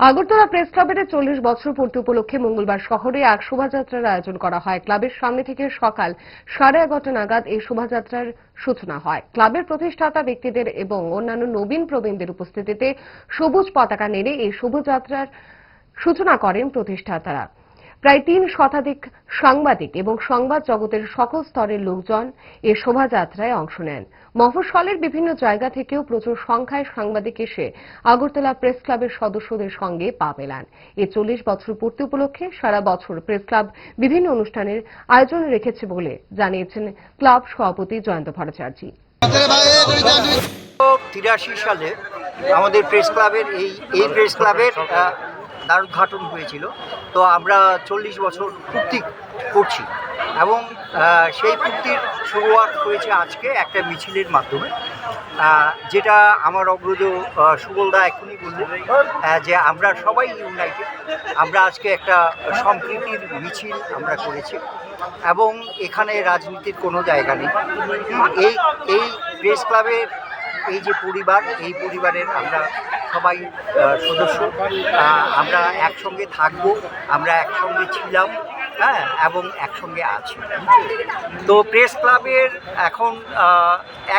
Agartala press ক্লাবের চল্লিশ বছর পূর্তি উপলক্ষে মঙ্গলবার শহরে এক শোভাযাত্রার আয়োজন করা হয়। ক্লাবের সামনে থেকে সকাল সাড়ে এগারোটা নাগাদ এই শোভাযাত্রার সূচনা হয়। ক্লাবের প্রতিষ্ঠাতা ব্যক্তিদের এবং অন্যান্য নবীন প্রবীণদের উপস্থিতিতে সবুজ পতাকা নেড়ে এই শোভাযাত্রার সূচনা করেন প্রতিষ্ঠাতারা। প্রায় তিন শতাধিক সাংবাদিক এবং সংবাদ জগতের সকল স্তরের লোকজন এ শোভাযাত্রায় অংশ নেন। মফস্বলের বিভিন্ন জায়গা থেকেও প্রচুর সংখ্যায় সাংবাদিক এসে আগরতলা প্রেস ক্লাবের সদস্যদের সঙ্গে পা মেলান। এ চল্লিশ বছর পূর্তি উপলক্ষে সারা বছর প্রেস ক্লাব বিভিন্ন অনুষ্ঠানের আয়োজন রেখেছে বলে জানিয়েছেন ক্লাব সভাপতি জয়ন্ত ভট্টাচার্য। তিরাশি সালে আমাদের প্রেস ক্লাবের এই এই প্রেস ক্লাবের আহ, দ্বারোদ্ঘাটন হয়েছিল। তো আমরা চল্লিশ বছর পূর্তি করছি এবং সেই পূর্তির শুরুয়াত হয়েছে আজকে একটা মিছিলের মাধ্যমে। যেটা আমার অগ্রজ সুবলদা এখনই বললেন যে আমরা সবাই ইউনাইটেড আমরা আজকে একটা সম্প্রীতির মিছিল আমরা করেছি এবং এখানে রাজনীতির কোনো জায়গা নেই। এই এই প্রেস ক্লাবের এই যে পরিবার এই পরিবারের আমরা সবাই সদস্য। আমরা একসঙ্গে থাকব, আমরা একসঙ্গে ছিলাম হ্যাঁ এবং একসঙ্গে আছি। তো প্রেস ক্লাবের এখন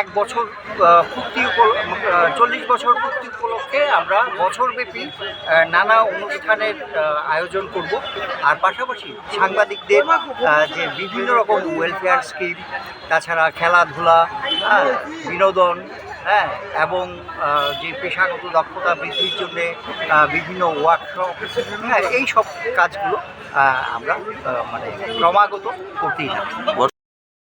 এক বছর পূর্তি চল্লিশ বছর পূর্তি উপলক্ষে আমরা বছরব্যাপী নানা অনুষ্ঠানের আয়োজন করব। আর পাশাপাশি সাংবাদিকদের যে বিভিন্ন রকম ওয়েলফেয়ার স্কিম তাছাড়া খেলাধুলা বিনোদন হ্যাঁ এবং যে পেশাগত দক্ষতা বৃদ্ধির জন্য বিভিন্ন ওয়ার্কশপ হ্যাঁ এই সব কাজগুলো আমরা মানে ক্রমাগত করতেই থাকি।